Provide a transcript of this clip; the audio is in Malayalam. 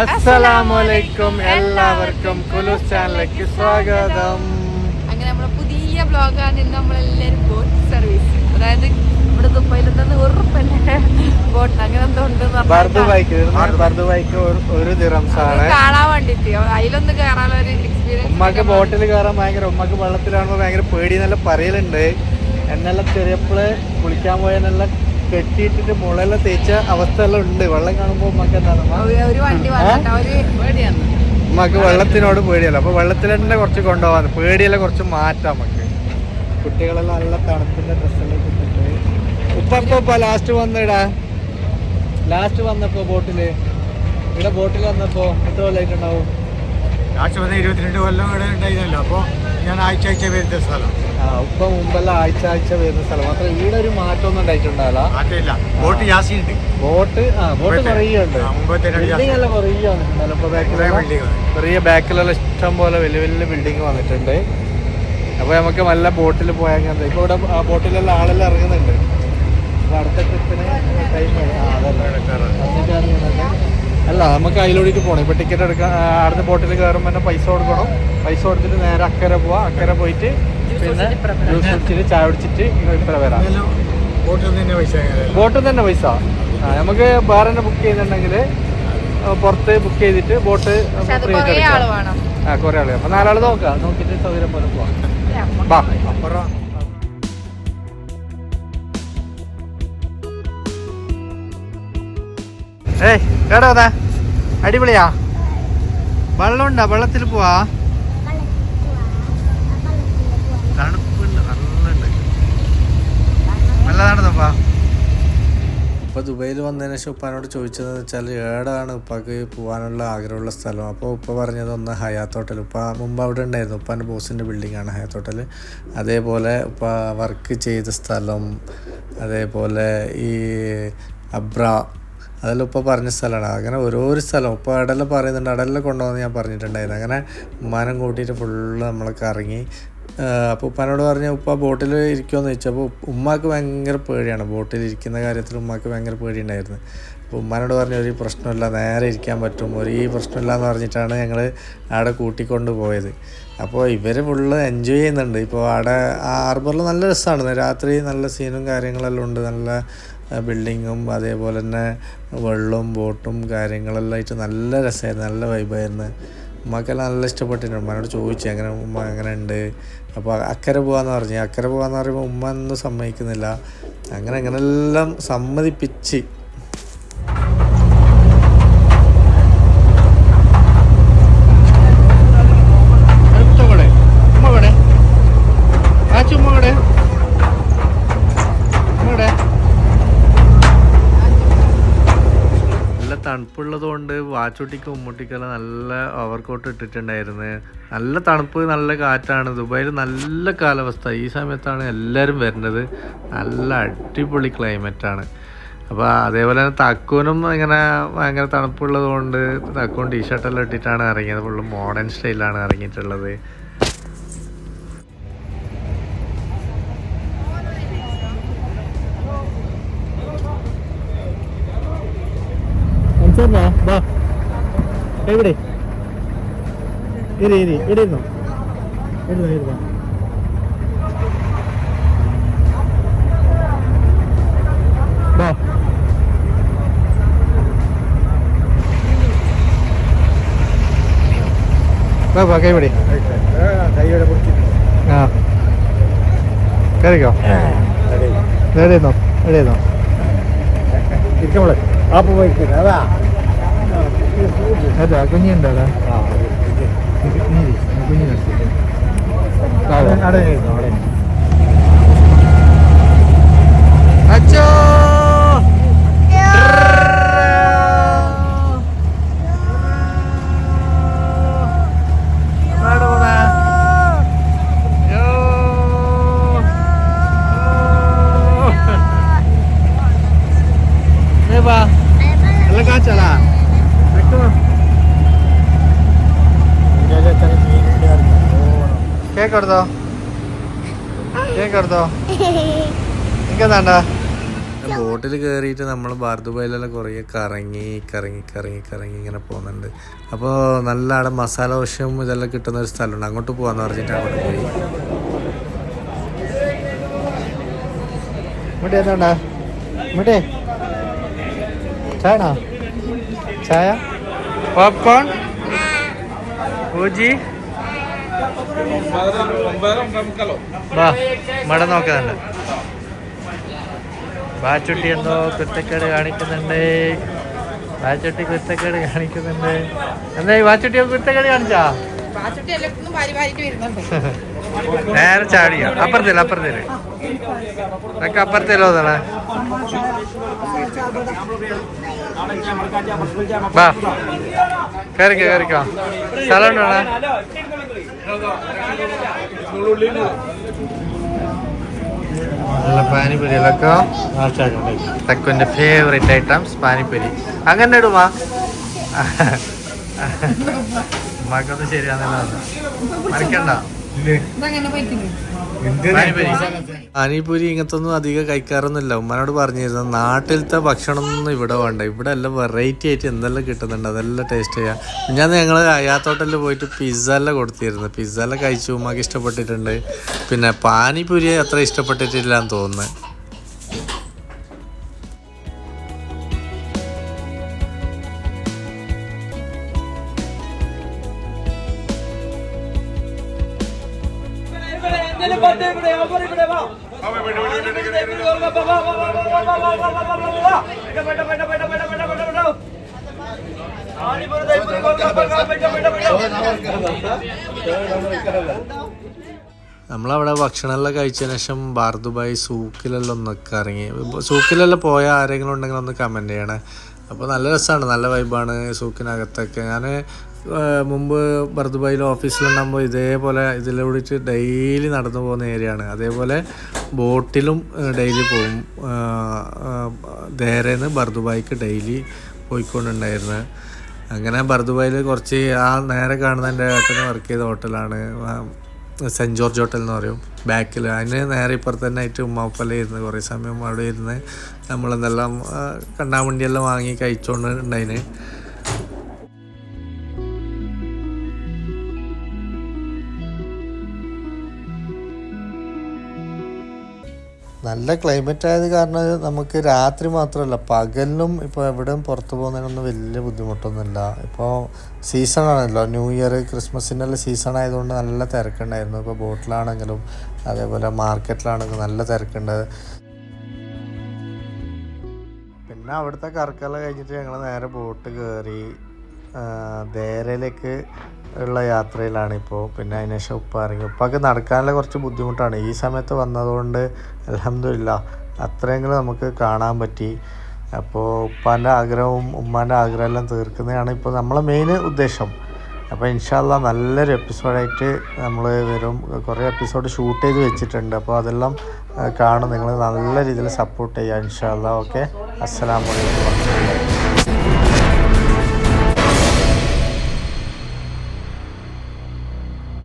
അസ്സലാമലൈക്കും എല്ലാവർക്കും കുലൂസ് ചാനലിലേക്ക് സ്വാഗതം. അങ്ങനെ നമ്മുടെ പുതിയ ബ്ലോഗാണ് ഇന്ന് നമ്മളെല്ലാവരും ബോട്ട് സർവീസ് അതായത് ഇവിടെ ദുബൈയിൽ നിന്ന് ഉറപ്പല്ലേ? ബോട്ട് അങ്ങനെ എന്തോ ഉണ്ട് എന്ന് പറഞ്ഞാൽ ബൈക്ക് ബർദ് ബൈക്ക് ഒരു ദിറംസ് അത് ആണ് കാണാൻ വേണ്ടിട്ട് അതിലൊന്ന് കയറാനുള്ള ഒരു എക്സ്പീരിയൻസ് ഉമ്മക്ക് ബോട്ടിൽ കയറാൻ ഭയങ്കര ഉമ്മക്ക് വെള്ളത്തിലാണോ ഭയങ്കര പേടി നല്ല പറയലുണ്ട്. എന്നെല്ലാം ചെറിയപ്പോൾ കുളിക്കാൻ പോയതിനെല്ലാം കെട്ടിയിട്ടിട്ട് മുളയെല്ലാം തേച്ച അവസ്ഥ എല്ലാം ഉണ്ട്. വെള്ളം കാണുമ്പോൾ ഉമ്മക്ക് എന്താണ് ഉമ്മക്ക് വെള്ളത്തിനോട് പേടിയല്ല. അപ്പൊ വെള്ളത്തിൽ തന്നെ കുറച്ച് കൊണ്ടുപോകാൻ പേടിയെല്ലാം കുറച്ച് മാറ്റാം നമുക്ക് കുട്ടികളെല്ലാം നല്ല തണുപ്പിന്റെ ഡ്രസ്സെല്ലാം ഇട്ടിട്ട്. ഉപ്പ ഇപ്പൊ ഇപ്പൊ ലാസ്റ്റ് വന്നിടാ ലാസ്റ്റ് വന്നപ്പോ ബോട്ടിൽ. ഇവിടെ ബോട്ടിൽ വന്നപ്പോ എത്ര കൊല്ലായിട്ടുണ്ടാവും ലാസ്റ്റ് വന്ന ഇരുപത്തിരണ്ട് കൊല്ലം ഇവിടെ ഉണ്ടായിരുന്നല്ലോ. അപ്പോൾ ഞാൻ ആഴ്ച ആഴ്ച വരുന്ന സ്ഥലം. ഉപ്പ മുമ്പെല്ലാം ആഴ്ച ആഴ്ച വരുന്ന സ്ഥലം. മാത്രം ഇവിടെ ഒരു മാറ്റമൊന്നും ഉണ്ടായിട്ടുണ്ടാവില്ല. ബോട്ട് ജാസ്തി ഉണ്ട് ബോട്ട് ആ ബോട്ട് കുറയുണ്ട് ബിൽഡിംഗ് എല്ലാം കുറേ വന്നിട്ടുണ്ടല്ലോ ഇപ്പൊ കുറേ ബാക്കിലെല്ലാം building ആണ്. ചെറിയ ബാക്കിലെല്ലാം ഇഷ്ടം പോലെ വലിയ വലിയ ബിൽഡിംഗ് വന്നിട്ടുണ്ട്. അപ്പൊ നമുക്ക് നല്ല ബോട്ടിൽ പോയാൽ ഇപ്പൊ ഇവിടെ ആ ബോട്ടിലെല്ലാം ആളെല്ലാം ഇറങ്ങുന്നുണ്ട്. അപ്പൊ അടുത്ത ട്രിപ്പിന് ടൈം അല്ല നമുക്ക് അതിലൂടെ പോകണം ഇപ്പോൾ ടിക്കറ്റ് എടുക്കാൻ അവിടുന്ന് ബോട്ടിൽ കയറുമ്പോൾ തന്നെ പൈസ കൊടുക്കണം. പൈസ കൊടുത്തിട്ട് നേരെ അക്കരെ പോവാ. അക്കരെ പോയിട്ട് പിന്നെ ജ്യൂസ് കുടിച്ചിട്ട് ചായ കുടിച്ചിട്ട് ഇത്ര വരാം. ബോട്ടിൽ തന്നെ പൈസ ആ, നമുക്ക് വേറെ തന്നെ ബുക്ക് ചെയ്യുന്നുണ്ടെങ്കിൽ പുറത്ത് ബുക്ക് ചെയ്തിട്ട് ബോട്ട് ആയിട്ട് കുറേ ആളുകൾ അപ്പം വേണം. ആ കുറെ ആൾ അപ്പൊ നാലാൾ നോക്കാം. നോക്കിയിട്ട് സൗകര്യം പോലെ പോവാം. അപ്പുറം ഏയ് കേടോ അതാ. അടിപൊളിയാ. വെള്ളമുണ്ടാ? വെള്ളത്തിൽ പോവാ? ഇപ്പോൾ ദുബൈയിൽ വന്നതിന് ശേഷം ഉപ്പാനോട് ചോദിച്ചതെന്ന് വെച്ചാൽ ഏടാണ് ഉപ്പാക്ക് പോകാനുള്ള ആഗ്രഹമുള്ള സ്ഥലം. അപ്പോൾ ഉപ്പ പറഞ്ഞത് ഒന്ന് ഹയാത്ത് ഹോട്ടൽ ഉപ്പ മുമ്പ് അവിടെ ഉണ്ടായിരുന്നു. ഉപ്പാന്റെ ബോസിന്റെ ബിൽഡിങ്ങാണ് ഹയാത്ത് ഹോട്ടൽ അതേപോലെ ഉപ്പ വർക്ക് ചെയ്ത സ്ഥലം അതേപോലെ ഈ അബ്ര അതെല്ലാം ഉപ്പ പറഞ്ഞ സ്ഥലമാണ്. അങ്ങനെ ഓരോരോ സ്ഥലം. ഉപ്പ അവിടെല്ലാം പറയുന്നുണ്ട്. അവിടെല്ലാം കൊണ്ടുപോകുന്ന ഞാൻ പറഞ്ഞിട്ടുണ്ടായിരുന്നു. അങ്ങനെ ഉമ്മാനം കൂട്ടിയിട്ട് ഫുള്ള് നമ്മൾ കറങ്ങി അപ്പോൾ ഉപ്പാനോട് പറഞ്ഞ ഉപ്പ ബോട്ടിൽ ഇരിക്കുമെന്ന് ചോദിച്ചപ്പോൾ ഉമ്മാക്ക് ഭയങ്കര പേടിയാണ്. ബോട്ടിൽ ഇരിക്കുന്ന കാര്യത്തിൽ ഉമ്മാക്ക് ഭയങ്കര പേടിയുണ്ടായിരുന്നു. അപ്പോൾ ഉമ്മാനോട് പറഞ്ഞ ഒരു പ്രശ്നമില്ല. നേരെ ഇരിക്കാൻ പറ്റും. ഒരു പ്രശ്നമില്ല എന്ന് പറഞ്ഞിട്ടാണ് ഞങ്ങൾ അവിടെ കൂട്ടിക്കൊണ്ട് പോയത്. അപ്പോൾ ഇവർ ഫുള്ള് എൻജോയ് ചെയ്യുന്നുണ്ട്. ഇപ്പോൾ അവിടെ ആ ഹാർബറിൽ നല്ല രസമാണ് രാത്രി നല്ല സീനും കാര്യങ്ങളെല്ലാം ഉണ്ട്. നല്ല ബിൽഡിങ്ങും അതേപോലെ തന്നെ വെള്ളവും ബോട്ടും കാര്യങ്ങളെല്ലാം ആയിട്ട് നല്ല രസമായിരുന്നു നല്ല വൈബായിരുന്നു ഉമ്മക്കെല്ലാം നല്ല ഇഷ്ടപ്പെട്ടിട്ടുണ്ട്. ഉമ്മനോട് ചോദിച്ചു അങ്ങനെ ഉമ്മ അങ്ങനെ ഉണ്ട് അപ്പോൾ അക്കരെ പോകാന്ന് പറഞ്ഞു. അക്കരെ പോകാന്ന് പറയുമ്പോൾ ഉമ്മ ഒന്നും സമ്മതിക്കുന്നില്ല. അങ്ങനെ അങ്ങനെല്ലാം സമ്മതിപ്പിച്ച് നല്ല തണുപ്പുള്ളത് കൊണ്ട് വാച്ചോട്ടിക്കും ഉമ്മൂട്ടിക്കെല്ലാം നല്ല ഓവർകോട്ട് ഇട്ടിട്ടുണ്ടായിരുന്നു. നല്ല തണുപ്പ് നല്ല കാറ്റാണ്. ദുബായിൽ നല്ല കാലാവസ്ഥ. ഈ സമയത്താണ് എല്ലാവരും വരുന്നത്. നല്ല അടിപൊളി ക്ലൈമറ്റാണ് അപ്പോൾ അതേപോലെ തന്നെ തക്കൂനും ഇങ്ങനെ ഭയങ്കര തണുപ്പുള്ളത് കൊണ്ട് തക്കൂൻ ടീഷർട്ടെല്ലാം ഇട്ടിട്ടാണ് ഇറങ്ങിയത്. ഫുള്ള് മോഡേൺ സ്റ്റൈലാണ് ഇറങ്ങിയിട്ടുള്ളത്. ബാ എവിടെ? ഇരി ഇരി ഇവിടെ ഇരുന്നോ ഇരുന്നോ. വാ. വാ ബാ ബാ കൈ പിടി കൈയോടെ പിടിച്ചിട്ട് ആ. കയറിക്കോ? എവിടെ ഇരുന്നോ? എവിടെ ഇരുന്നോ ഇരിക്കുമ്പോളെ ആപ്പ് പോയിക്കില്ല അതാ. അതാ കുഞ്ഞുണ്ടോ അതാ കുഞ്ഞിനെ അവിടെ ഇരുന്നു, അവിടെ ഇരുന്നു. അച്ചോ എല്ലാം കേക്ക് എടുത്തോ കേക്ക് എടുത്തോ എനിക്കെന്താണ്ട ബോട്ടിൽ കയറിയിട്ട് നമ്മൾ ബാർദുബൈയിലെല്ലാം കുറേ കറങ്ങി കറങ്ങി കറങ്ങി കറങ്ങി ഇങ്ങനെ പോകുന്നുണ്ട്. അപ്പോൾ നല്ല അവിടെ മസാല ദോശയും ഇതെല്ലാം കിട്ടുന്ന ഒരു സ്ഥലമുണ്ട്. അങ്ങോട്ട് പോകാന്ന് പറഞ്ഞിട്ട് അങ്ങോട്ട് പോയി. ഇവിടെ എന്താണ്ടാ ഇവിടെ ചായണോ ചായ? പോപ്കോൺ ഊജി മട നോക്കുന്നുണ്ട്. ബാച്ചുട്ടി എന്തോ കുത്തക്കേട് കാണിക്കുന്നുണ്ട്. ബാച്ചുട്ടി കുറ്റക്കേട് കാണിക്കുന്നുണ്ട്. എന്താ ഈ ബാച്ചുട്ടി കുറ്റക്കേട് കാണിച്ചാ? നേരെ ചാടിയ അപ്പുറത്തില്ല അപ്പുറത്തില്ല. നിനക്ക് അപ്പുറത്തില്ലോ തന്നെ വാ. കയറിക്കോ കയറിക്കോ സ്ഥലം ഉണ്ടോ നല്ല പാനിപ്പൂരി അല്ലക്കോ തക്കുവിന്റെ ഫേവറേറ്റ് ഐറ്റംസ് പാനിപ്പൂരി അങ്ങനെ ഇടുമാ മകത് ശരിയാണെന്നല്ല മറിക്കണ്ട. പാനിപൂരി ഇങ്ങനത്തെ ഒന്നും അധികം കഴിക്കാറൊന്നുമില്ല. ഉമ്മനോട് പറഞ്ഞിരുന്നു നാട്ടിലത്തെ ഭക്ഷണം ഒന്നും ഇവിടെ വേണ്ട. ഇവിടെ എല്ലാം വെറൈറ്റി ആയിട്ട് എന്തെല്ലാം കിട്ടുന്നുണ്ട് അതെല്ലാം ടേസ്റ്റ് ചെയ്യാം. ഞാൻ ഞങ്ങൾ അയാത്തോട്ടലിൽ പോയിട്ട് പിസ്സ എല്ലാം കൊടുത്തിരുന്നു. പിസ്സ എല്ലാം കഴിച്ചു ഉമ്മക്ക് ഇഷ്ടപ്പെട്ടിട്ടുണ്ട്. പിന്നെ പാനിപൂരി അത്ര ഇഷ്ടപ്പെട്ടിട്ടില്ല എന്ന് തോന്നുന്നു. നമ്മളവിടെ ഭക്ഷണമെല്ലാം കഴിച്ചതിന് ശേഷം ഭാർദുബായി സൂക്കിലെല്ലാം ഒന്നൊക്കെ ഇറങ്ങി സൂക്കിലെല്ലാം പോയ ആരെങ്കിലും ഉണ്ടെങ്കിൽ ഒന്ന് കമന്റ് ചെയ്യണേ. അപ്പോൾ നല്ല രസമാണ് നല്ല വൈബാണ് സൂക്കിനകത്തൊക്കെ. ഞാൻ മുമ്പ് ബർദുബായിൽ ഓഫീസിലുണ്ടാകുമ്പോൾ ഇതേപോലെ ഇതിലൂടെ ഡെയിലി നടന്നു പോകുന്ന ഏരിയയാണ്. അതേപോലെ ബോട്ടിലും ഡെയിലി പോകും. ദേരേന്ന് ബർദുബായിക്ക് ഡെയിലി പോയിക്കൊണ്ടുണ്ടായിരുന്നു. അങ്ങനെ ബർദുബായിൽ കുറച്ച് ആ നേരെ കാണുന്ന എന്റെ ഏട്ടന് വർക്ക് ചെയ്ത ഹോട്ടലാണ്. സെന്റ് ജോർജ് ഹോട്ടൽ എന്ന് പറയും. ബാക്കിൽ അതിന് നേരെ ഇപ്പുറത്ത് തന്നെ ആയിട്ട് ഉമ്മാപ്പല്ലേ ഇരുന്ന് കുറേ സമയം അവിടെ ഇരുന്ന് നമ്മളെന്തെല്ലാം കണ്ണാമണ്ടിയെല്ലാം വാങ്ങി കഴിച്ചുകൊണ്ട് ഉണ്ടായിന്. നല്ല ക്ലൈമറ്റ് ആയത് കാരണം നമുക്ക് രാത്രി മാത്രമല്ല പകലിനും ഇപ്പോൾ എവിടെയും പുറത്ത് പോകുന്നതിനൊന്നും വലിയ ബുദ്ധിമുട്ടൊന്നുമില്ല. ഇപ്പോൾ സീസൺ ആണല്ലോ ന്യൂ ഇയർ ക്രിസ്മസിന്റെ സീസൺ ആയതുകൊണ്ട് നല്ല തിരക്കുണ്ടായിരുന്നു. ഇപ്പോൾ ബോട്ടിലാണെങ്കിലും അതേപോലെ മാർക്കറ്റിലാണെങ്കിലും നല്ല തിരക്കുണ്ട്. പിന്നെ അവിടുത്തെ കറക്കല കഴിഞ്ഞിട്ട് ഞങ്ങൾ നേരെ ബോട്ട് കയറി ദേരയിലേക്ക് ഉള്ള യാത്രയിലാണ് ഇപ്പോൾ പിന്നെ അതിന് ശേഷം ഉപ്പ ഇറങ്ങി. ഉപ്പൊക്കെ നടക്കാനുള്ള കുറച്ച് ബുദ്ധിമുട്ടാണ്. ഈ സമയത്ത് വന്നതുകൊണ്ട് അലഹമില്ല അത്രയെങ്കിലും നമുക്ക് കാണാൻ പറ്റി. അപ്പോൾ ഉപ്പാന്റെ ആഗ്രഹവും ഉമ്മാന്റെ ആഗ്രഹം എല്ലാം തീർക്കുന്നതാണ് ഇപ്പോൾ നമ്മളെ മെയിൻ ഉദ്ദേശം. അപ്പോൾ ഇൻഷാല്ല നല്ലൊരു എപ്പിസോഡായിട്ട് നമ്മൾ വരും. കുറേ എപ്പിസോഡ് ഷൂട്ട് ചെയ്ത് വെച്ചിട്ടുണ്ട്. അപ്പോൾ അതെല്ലാം കാണും. നിങ്ങൾ നല്ല രീതിയിൽ സപ്പോർട്ട് ചെയ്യുക ഇൻഷാല്ല ഓക്കെ അസ്സലാമലൈക്കും